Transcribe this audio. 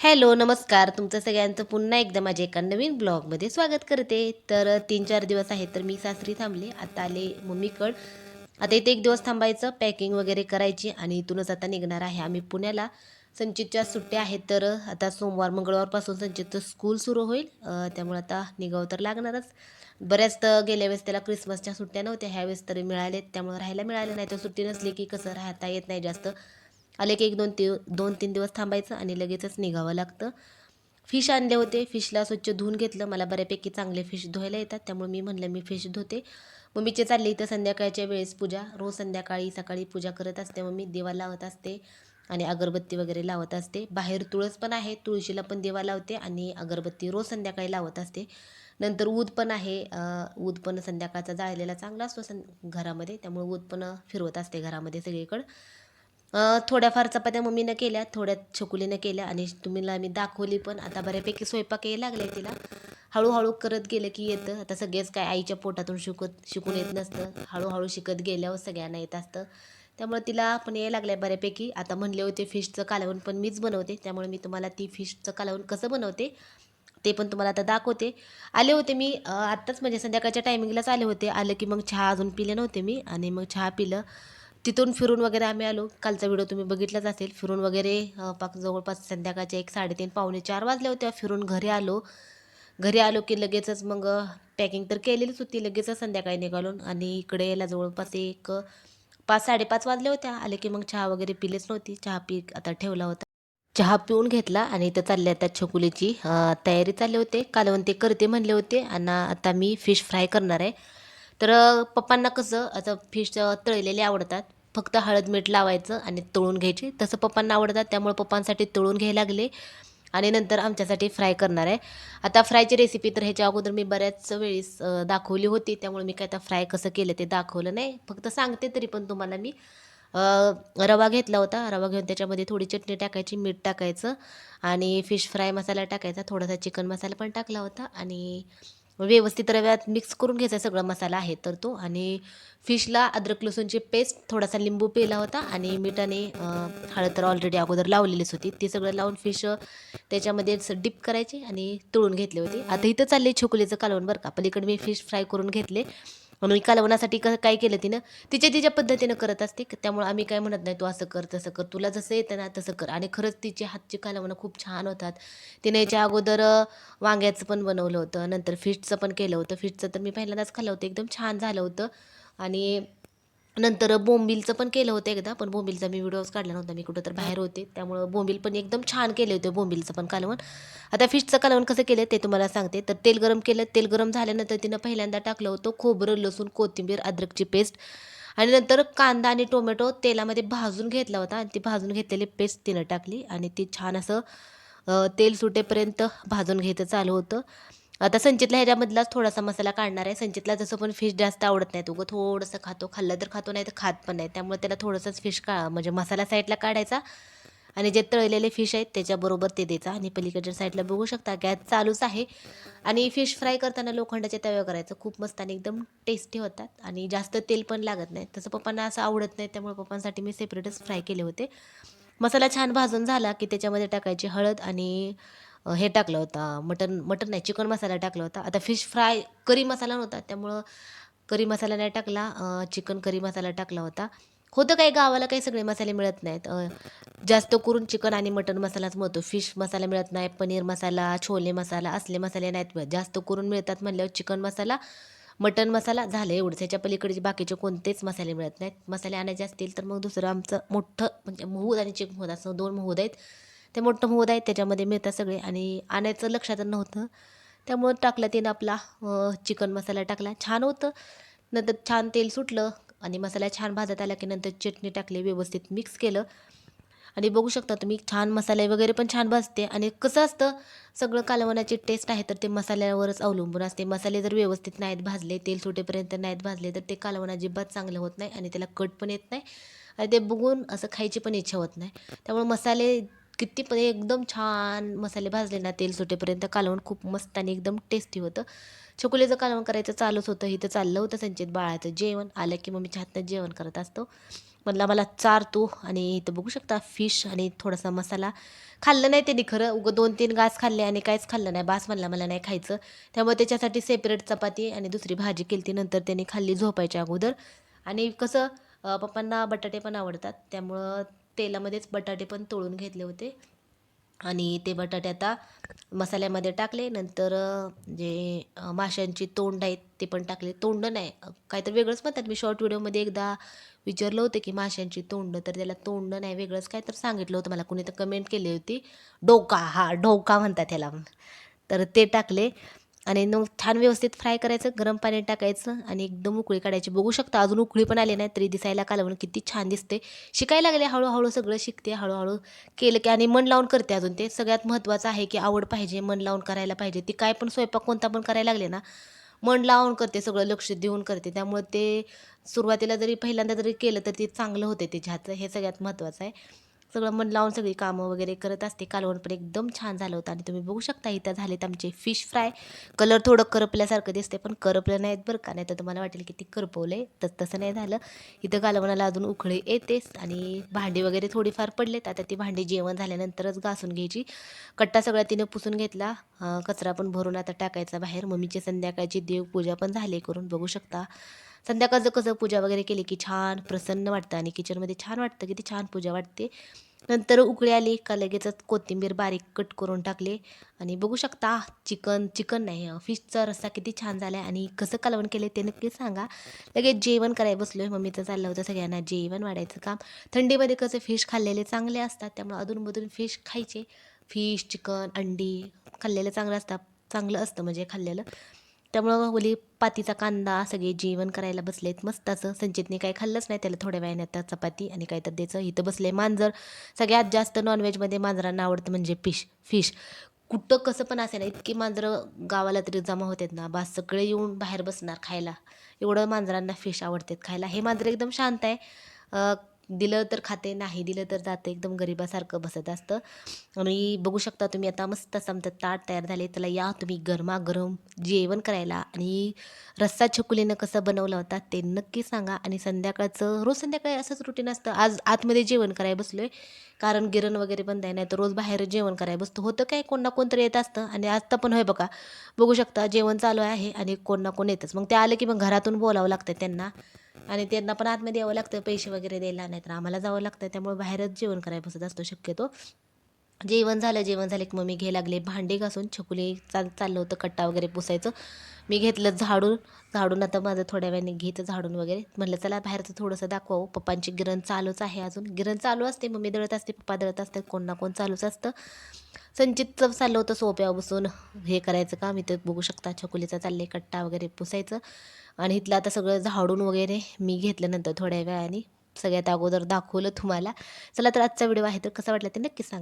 Hello नमस्कार. तुमचं सगळ्यांचं पुन्हा एकदा माझ्या एका नवीन ब्लॉगमध्ये स्वागत करते. तर तीन चार दिवस आहेत तर मी सासरी थांबले. आता आले मम्मीकड. आता इथे एक दिवस थांबायचं पॅकिंग वगैरे करायची आणि इथूनच आता निघणार आहे. आम्ही पुण्याला. संचितच्या सुट्ट्या आहेत तर आता सोमवार मंगळवारपासून संचितचं स्कूल सुरू होईल. त्यामुळे आता निघावं तर लागणारच. बऱ्याच तर गेल्या वेळेस त्याला क्रिसमसच्या सुट्ट्या नव्हत्या. ह्यावेळेस तरी मिळालेत. त्यामुळे राहायला मिळाले नाही. तर सुट्टी नसली की कसं राहता येत नाही जास्त. आले की एक दोन ती दोन तीन दिवस थांबायचं आणि लगेचच निघावं लागतं. फिश आणले होते. फिशला स्वच्छ धुवून घेतलं. मला बऱ्यापैकी चांगले फिश धुवायला येतात. त्यामुळे मी म्हणलं मी फिश धुते. मम्मीचे चालले इथं संध्याकाळच्या वेळेस पूजा. रोज संध्याकाळी सकाळी पूजा करत असते मम्मी. देवा लावत असते आणि अगरबत्ती वगैरे लावत असते. बाहेर तुळस पण आहे. तुळशीला पण देवा लावते आणि अगरबत्ती रोज संध्याकाळी लावत असते. नंतर ऊद पण आहे. ऊद पण संध्याकाळचा जाळलेला चांगला असतो सं घरामध्ये. त्यामुळे ऊद पण फिरवत असते घरामध्ये सगळीकडं. थोड्याफार चपात्या मम्मीनं केल्या थोड्या छकुलीनं केल्या आणि तुम्हीला मी दाखवली पण. आता बऱ्यापैकी स्वयंपाक यायला लागले तिला. हळूहळू करत गेलं की येतं. आता सगळेच काय आईच्या पोटातून शिकत शिकून येत नसतं. हळूहळू शिकत गेल्यावर सगळ्यांना येत असतं. त्यामुळे तिला पण यायला आहे बऱ्यापैकी. आता म्हणले होते फिशचं कालावून पण मीच बनवते. त्यामुळे मी तुम्हाला ती फिशचं कालावून कसं बनवते ते पण तुम्हाला आता दाखवते. आले होते मी आत्ताच म्हणजे संध्याकाळच्या टायमिंगलाच आले होते. आलं की मग चहा अजून पिले नव्हते मी आणि मग चहा पिलं. तिथून फिरून वगैरे आम्ही आलो. कालचा व्हिडिओ तुम्ही बघितलाच असेल. फिरून वगैरे पाक जवळपास संध्याकाळचे एक साडेतीन पावणे चार वाजले होते. फिरून घरी आलो. घरी आलो की लगेचच मग पॅकिंग तर केलेलीच होती. लगेचच संध्याकाळी निघालो आणि इकडे यायला जवळपास एक पाच साडेपाच वाजले होत्या आले की मग चहा वगैरे पिलेच नव्हती. चहा पी आता ठेवला होता. चहा पिऊन घेतला आणि इथं चालले आता छकुलीची तयारी चालली होते. कालवण ते करते म्हणले होते. आणि आता मी फिश फ्राय करणार आहे. तर पप्पांना कसं आता फिश तळलेले आवडतात. फक्त हळद मीठ लावायचं आणि तळून घ्यायची. तसं पप्पांना आवडतात त्यामुळे पप्पांसाठी तळून घ्यायला लागले. आणि नंतर आमच्यासाठी फ्राय करणार आहे. आता फ्रायची रेसिपी तर ह्याच्या अगोदर मी बऱ्याच वेळेस दाखवली होती. त्यामुळे मी काय आता फ्राय कसं केलं ते दाखवलं नाही. फक्त सांगते तरी पण तुम्हाला मी. रवा घेतला होता. रवा घेऊन त्याच्यामध्ये थोडी चटणी टाकायची मीठ टाकायचं आणि फिश फ्राय मसाला टाकायचा. थोडासा चिकन मसाला पण टाकला होता. आणि व्यवस्थित रव्यात मिक्स करून घ्यायचा सगळा मसाला आहे तर तो. आणि फिशला अद्रक लसूणची पेस्ट थोडासा लिंबू पेला होता आणि मिठाने हळद तर ऑलरेडी अगोदर लावलेलीच होती. ती सगळं लावून फिश त्याच्यामध्ये डिप करायची आणि तळून घेतले होते. आता इथं चालले छोकुलीचं कालवण बरं का. पलीकडे मी फिश फ्राय करून घेतले. म्हणून मी कालवणासाठी कसं काय केलं तिनं? तिच्या तिच्या पद्धतीनं करत असते. त्यामुळे आम्ही काय म्हणत नाही तू असं कर तसं कर. तुला जसं येतं ना तसं कर. आणि खरंच तिचे हातची कालवणं खूप छान होतात. तिने याच्या अगोदर वांग्याचं पण बनवलं होतं. नंतर फिशचं पण केलं होतं. फिशचं तर मी पहिल्यांदाच खाल्लं होतं. एकदम छान झालं होतं. आणि नंतर बोंबिलचं पण केलं होतं एकदा पण बोंबिलचा मी व्हिडिओज काढला नव्हता मी कुठं तर बाहेर होते. त्यामुळं बोंबिल पण एकदम छान केले होते बोंबिलचं पण कालवण. आता फिशचं कालवण कसं केलं ते तुम्हाला सांगते. तर तेल गरम केलं तेल गरम झाल्यानंतर तिनं पहिल्यांदा टाकलं होतं खोबरं लसूण कोथिंबीर अद्रकची पेस्ट. आणि नंतर कांदा आणि टोमॅटो तेलामध्ये भाजून घेतला होता आणि ती भाजून घेतलेली पेस्ट तिनं टाकली आणि ती छान असं तेल सुटेपर्यंत भाजून घ्यायचं चालू होतं. आता संचितला ह्याच्यामधलाच थोडासा मसाला काढणार आहे. संचितला जसं पण फिश जास्त आवडत नाही उगं थोडंसं खातो. खाल्लं तर खातो नाही तर खात पण नाही. त्यामुळे त्याला थोडंसंच फिश का म्हणजे मसाला साईडला काढायचा आणि जे तळलेले फिश आहेत त्याच्याबरोबर ते द्यायचा. आणि पलीकडच्या साईडला बघू शकता गॅस चालूच आहे. आणि फिश फ्राय करताना लोखंडाच्या तव्या करायचं. खूप मस्त आणि एकदम टेस्टी होतात. आणि जास्त तेल पण लागत नाही. तसं पप्पांना असं आवडत नाही त्यामुळे पप्पांसाठी मी सेपरेटच फ्राय केले होते. मसाला छान भाजून झाला की त्याच्यामध्ये टाकायची हळद आणि हे टाकलं होतं मटन मटन नाही चिकन मसाला टाकला होता. आता फिश फ्राय करी मसाला नव्हता त्यामुळं करी मसाला नाही टाकला चिकन करी मसाला टाकला होता. होतं काही गावाला काही सगळे मसाले मिळत नाहीत. जास्त करून चिकन आणि मटन मसालाच मिळतो. फिश मसाला मिळत नाही पनीर मसाला छोले मसाला असले मसाले नाहीत मिळत. जास्त करून मिळतात म्हणल्यावर चिकन मसाला मटन मसाला झालं एवढंच. ह्याच्या पलीकडचे बाकीचे कोणतेच मसाले मिळत नाहीत. मसाले आणायचे असतील तर मग दुसरं आमचं मोठं म्हणजे महूद आणि चिक महूद असं दोन महूद आहेत. ते मोठं महूद आहेत त्याच्यामध्ये मिळतात सगळे. आणि आणायचं लक्षात नव्हतं. त्यामुळं टाकलं तिनं आपला चिकन मसाला टाकला. छान होतं. नंतर छान तेल सुटलं आणि मसाला छान भाजत आला की नंतर चटणी टाकली व्यवस्थित मिक्स केलं. आणि बघू शकता तुम्ही छान मसाले वगैरे पण छान भाजते. आणि कसं असतं सगळं कालवणाची टेस्ट आहे तर ते मसाल्यावरच अवलंबून असते. मसाले जर व्यवस्थित नाहीत भाजले तेल सुटेपर्यंत नाहीत भाजले तर ते कालवण अजिबात चांगलं होत नाही आणि त्याला कट पण येत नाही. आणि ते बघून असं खायची पण इच्छा होत नाही. त्यामुळे मसाले किती पण एकदम छान मसाले भाजले ना तेल सुटेपर्यंत कालवण खूप मस्त आणि एकदम टेस्टी होतं. चकुलीचं कालवण करायचं चालूच होतं इथं चाललं होतं संचित बाळाचं जेवण. आलं की मग मी छातनं जेवण करत असतो. म्हणला मला चार तू आणि इथं बघू शकता फिश आणि थोडासा मसाला. खाल्लं नाही त्यांनी खरं उगं दोन तीन घास खाल्ले आणि काहीच खाल्लं नाही. बास म्हणला मला नाही खायचं. त्यामुळे त्याच्यासाठी सेपरेट चपाती आणि दुसरी भाजी केली ती नंतर त्यांनी खाल्ली झोपायच्या अगोदर. आणि कसं पप्पांना बटाटे पण आवडतात. त्यामुळं तेलामध्येच बटाटे पण तळून घेतले होते. आणि ते बटाटे आता मसाल्यामध्ये टाकले. नंतर जे माशांची तोंड आहेत ते पण टाकले. तोंड नाही अ, काहीतरी वेगळंच म्हणतात. मी शॉर्ट व्हिडिओमध्ये एकदा विचारलं होतं की माशांची तोंड तर त्याला तोंड नाही वेगळंच काय तर सांगितलं होतं मला. कुणी तर कमेंट केली होती. डोका हा डोका म्हणतात त्याला. तर ते टाकले. आणि मग छान व्यवस्थित फ्राय करायचं गरम पाणी टाकायचं आणि एकदम उकळी काढायची. बघू शकता अजून उकळी पण आली नाही तरी दिसायला कालवण किती छान दिसते शिकायला लागले हळूहळू सगळं शिकते हळूहळू केलं की आणि मन लावून करते अजून ते. सगळ्यात महत्त्वाचं आहे की आवड पाहिजे मन लावून करायला पाहिजे. ती काय पण स्वयंपाक कोणता पण करायला लागले ना मन लावून करते सगळं लक्ष देऊन करते. त्यामुळे ते सुरुवातीला जरी पहिल्यांदा जरी केलं तर ते चांगलं होते त्याच्या हातचं हे सगळ्यात महत्त्वाचं आहे. सगळं मन लावून सगळी कामं वगैरे करत असते. कालवण पण एकदम छान झालं होतं. आणि तुम्ही बघू शकता इथं झालेत आमचे फिश फ्राय कलर थोडं करपल्यासारखं दिसते पण करपलं नाहीत बरं का. नाही तर तुम्हाला वाटेल की ते करपवले. तर तसं नाही झालं. इथं कालवणाला अजून उकळी येतेच आणि भांडी वगैरे थोडीफार पडलेत. आता ती भांडी जेवण झाल्यानंतरच घासून घ्यायची. कट्टा सगळा तिनं पुसून घेतला. कचरा पण भरून आता टाकायचा बाहेर. मम्मीची संध्याकाळची देवपूजा पण झाली करून. बघू शकता. संध्याकाळचं कसं पूजा वगैरे केली की छान प्रसन्न वाटतं आणि किचनमध्ये छान वाटतं किती छान पूजा वाटते. नंतर उकळी आली का लगेचच कोथिंबीर बारीक कट करून टाकले. आणि बघू शकता चिकन चिकन नाही फिशचा रस्सा किती छान झाला आहे आणि कसं कालवण केलं ते नक्की सांगा. लगेच जेवण करायला बसलो आहे मम्मीचं चाललं होतं सगळ्यांना जेवण वाढायचं काम. थंडीमध्ये कसं फिश खाल्लेले चांगले असतात त्यामुळे अधूनमधून फिश खायचे. फिश चिकन अंडी खाल्लेलं चांगलं असतात चांगलं असतं म्हणजे खाल्लेलं. त्यामुळं बोली पातीचा कांदा सगळे जेवण करायला बसलेत. मस्त असं संचितने काही खाल्लंच नाही त्याला थोड्या वेळाने आता चपाती आणि काय तर द्यायचं इथं बसले मांजर. सगळ्यात जास्त नॉनव्हेजमध्ये मांजरांना आवडतं म्हणजे फिश फिश. कुठं कसं पण असे ना इतकी मांजरं गावाला तरी जमा होतात ना बा सगळे येऊन बाहेर बसणार खायला. एवढं मांजरांना फिश आवडतात खायला. हे मांजर एकदम शांत आहे. दिलं तर खाते नाही दिलं तर जातं. एकदम गरिबासारखं बसत असतं. आणि बघू शकता तुम्ही आता मस्त असं आमचं ताट तयार झाले. त्याला या तुम्ही गरमागरम जेवण करायला आणि रस्सा छकुलीनं कसं बनवला होता ते नक्की सांगा. आणि संध्याकाळचं रोज संध्याकाळी असंच रुटीन असतं. आज आतमध्ये जेवण करायला बसलो आहे कारण गिरण वगैरे बंद आहे नाही तर रोज बाहेर जेवण करायला बसतो. होतं काय कोण ना कोणतरी येत असतं. आणि आता पण होय बघा. बघू शकता जेवण चालू आहे आणि कोण ना कोण येतच. मग ते आलं की मग घरातून बोलावं लागतं त्यांना. आणि त्यांना पण आतमध्ये यावं लागतं पैसे वगैरे द्यायला नाही तर आम्हाला जावं लागतं. त्यामुळे बाहेरच जेवण करायला बसत असतो शक्यतो. जेवण झालं जेवण झालं की मग मी घे लागले. भांडे घासून छकुले चाल चाललं होतं कट्टा वगैरे पुसायचं. मी घेतलं झाडून झाडून आता माझं थोड्या वेळाने घेतं झाडून वगैरे. म्हटलं चला बाहेरचं थोडंसं दाखवावं. पप्पांची गिरण चालूच आहे अजून. गिरण चालू असते मम्मी दळत असते पप्पा दळत असते कोण ना कोण चालूच असतं. संचितचं चाललं होतं सोप्यावर बसून. हे करायचं काम इथं बघू शकता छकुलीचा चालले कट्टा वगैरे पुसायचं. आणि इथलं आता सगळं झाडून वगैरे मी घेतल्यानंतर थोड्या वेळाने. सगळ्यात अगोदर दाखवलं तुम्हाला. चला तर आजचा व्हिडिओ आहे तर कसा वाटला ते नक्की सांगा.